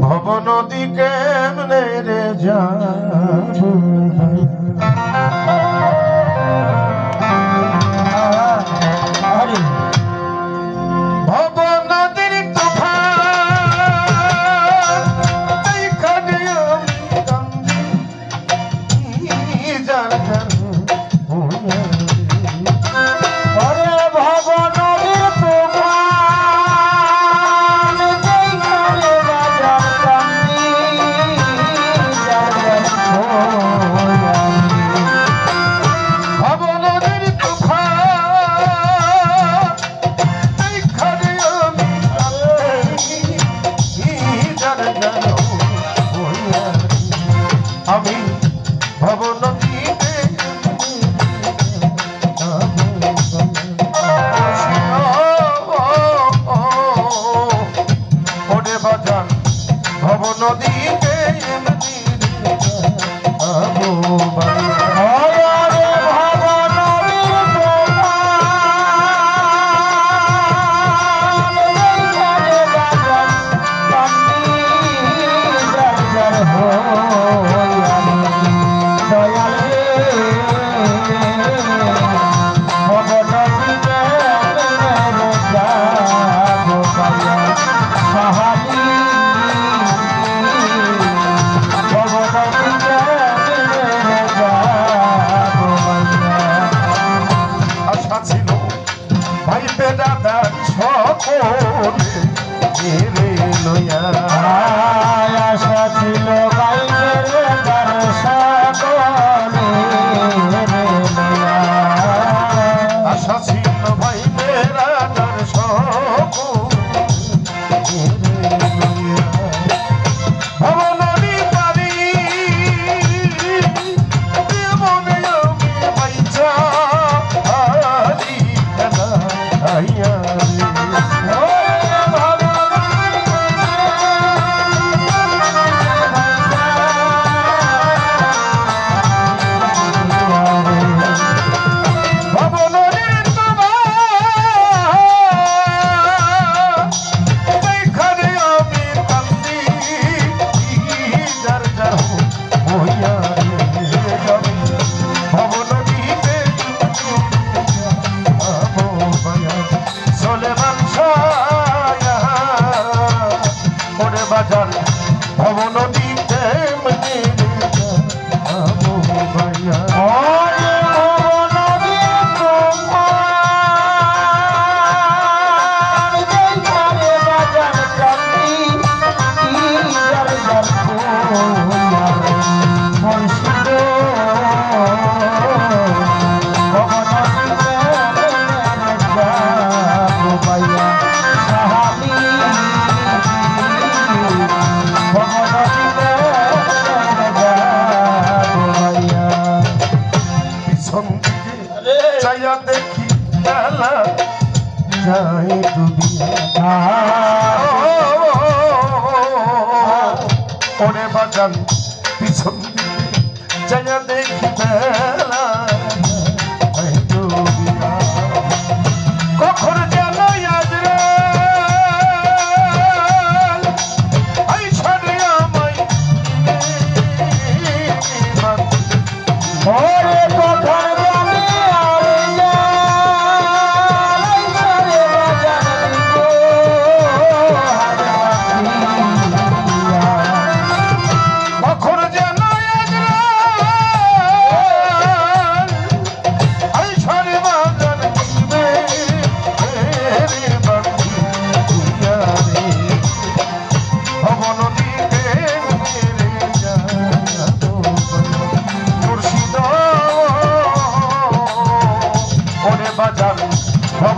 ভবনদী কেমনে রে যায়? vámonos. ওরে বাজার ভবনদী ওরে বাগান পিছন জায়গা দেখি বেলা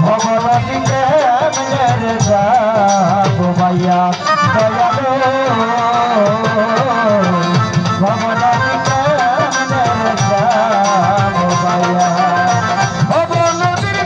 ভগবতী কেমনে যাব মাইয়া দয়ালে ভগবতী কেমনে যাব মাইয়া ভবনদীর